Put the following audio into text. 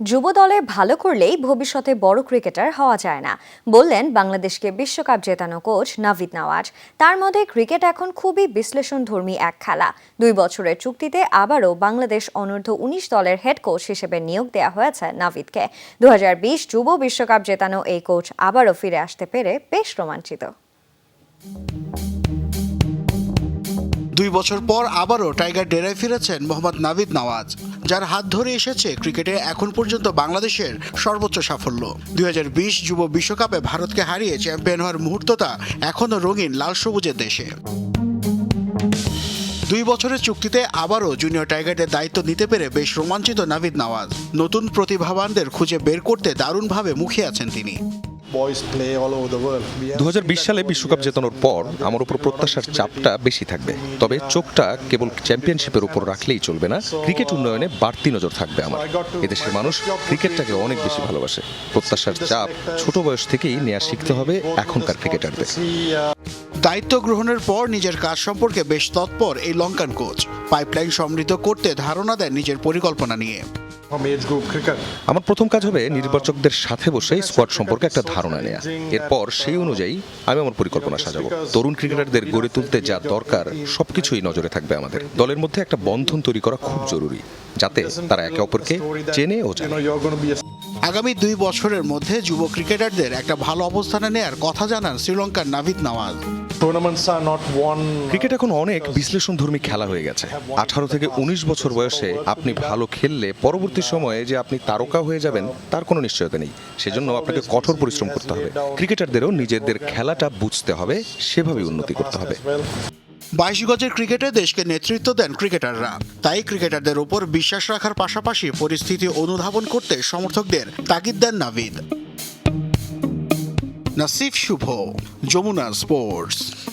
যুব দলে ভালো করলেই ভবিষ্যতে বড় ক্রিকেটার হওয়া যায় না। বললেন বাংলাদেশকে বিশ্বকাপ জেতানো কোচ নাভিদ নওয়াজ। তার মধ্যে ক্রিকেট এখন খুবই বিশ্লেষণধর্মী এক খেলা। দুই বছরের চুক্তিতে আবারও বাংলাদেশ অনূর্ধ্ব উনিশ দলের হেড কোচ হিসেবে নিয়োগ দেওয়া হয়েছে নাভিদকে। দু হাজার বিশ যুব বিশ্বকাপ জেতানো এই কোচ আবারও ফিরে আসতে পেরে বেশ রোমাঞ্চিত। দুই বছর পর আবারও টাইগার ডেরায় ফিরেছেন মোহাম্মদ নাভিদ নওয়াজ, যার হাত ধরে এসেছে ক্রিকেটে এখন পর্যন্ত বাংলাদেশের সর্বোচ্চ সাফল্য। দুই হাজার বিশ যুব বিশ্বকাপে ভারতকে হারিয়ে চ্যাম্পিয়ন হওয়ার মুহূর্তটা এখনও রঙিন, লাল সবুজের দেশে। দুই বছরের চুক্তিতে আবারও জুনিয়র টাইগারদের দায়িত্ব নিতে পেরে বেশ রোমাঞ্চিত নাভিদ নওয়াজ। নতুন প্রতিভাবানদের খুঁজে বের করতে দারুণভাবে মুখিয়ে আছেন তিনি। Boys play all over the world. We have দু সালে বিশ্বকাপ জেতানোর পর আমার উপর প্রত্যাশার চাপটা বেশি থাকবে। তবে চোখটা কেবল চ্যাম্পিয়নশিপের উপর রাখলেই চলবে না ক্রিকেট উন্নয়নে বাড়তি নজর থাকবে আমার। এদেশের মানুষ ক্রিকেটটাকে অনেক বেশি ভালোবাসে। প্রত্যাশার চাপ ছোট বয়স থেকেই নেওয়া শিখতে হবে এখনকার ক্রিকেটারদের দায়িত্ব গ্রহণের পর নিজের কাজ সম্পর্কে বেশ তৎপর এই লঙ্কান কোচ। পাইপলাইন সমৃদ্ধ করতে ধারণা দেন নিজের পরিকল্পনা নিয়ে। আমার প্রথম কাজ হবে নির্বাচকদের সাথে বসে স্কোয়াড সম্পর্কে একটা ধারণা নেওয়া এরপর সেই অনুযায়ী আমি আমার পরিকল্পনা সাজাবো। তরুণ ক্রিকেটারদের গড়ে তুলতে যা দরকার সবকিছুই নজরে থাকবে আমাদের। দলের মধ্যে একটা বন্ধন তৈরি করা খুব জরুরি যাতে তারা একে অপরকে চেনে ও জানে। আগামী দুই বছরের মধ্যে যুব ক্রিকেটারদের একটা ভালো অবস্থানে নেয়ার কথা জানান শ্রীলঙ্কার নাভিদ নওয়াজ. ক্রিকেট এখন অনেক বিশ্লেষণধর্মী খেলা হয়ে গেছে আঠারো থেকে উনিশ বছর বয়সে আপনি ভালো খেললে পরবর্তী সময়ে যে আপনি তারকা হয়ে যাবেন তার কোনো নিশ্চয়তা নেই সেজন্য আপনাকে কঠোর পরিশ্রম করতে হবে ক্রিকেটারদেরও নিজেদের খেলাটা বুঝতে হবে সেভাবে উন্নতি করতে হবে. বাইশ গজের ক্রিকেটে দেশকে নেতৃত্ব দেন ক্রিকেটাররা। তাই ক্রিকেটারদের উপর বিশ্বাস রাখার পাশাপাশি পরিস্থিতি অনুধাবন করতে সমর্থকদের তাগিদ দেন নাভিদ। নাসিফ শুভ, যমুনা স্পোর্টস।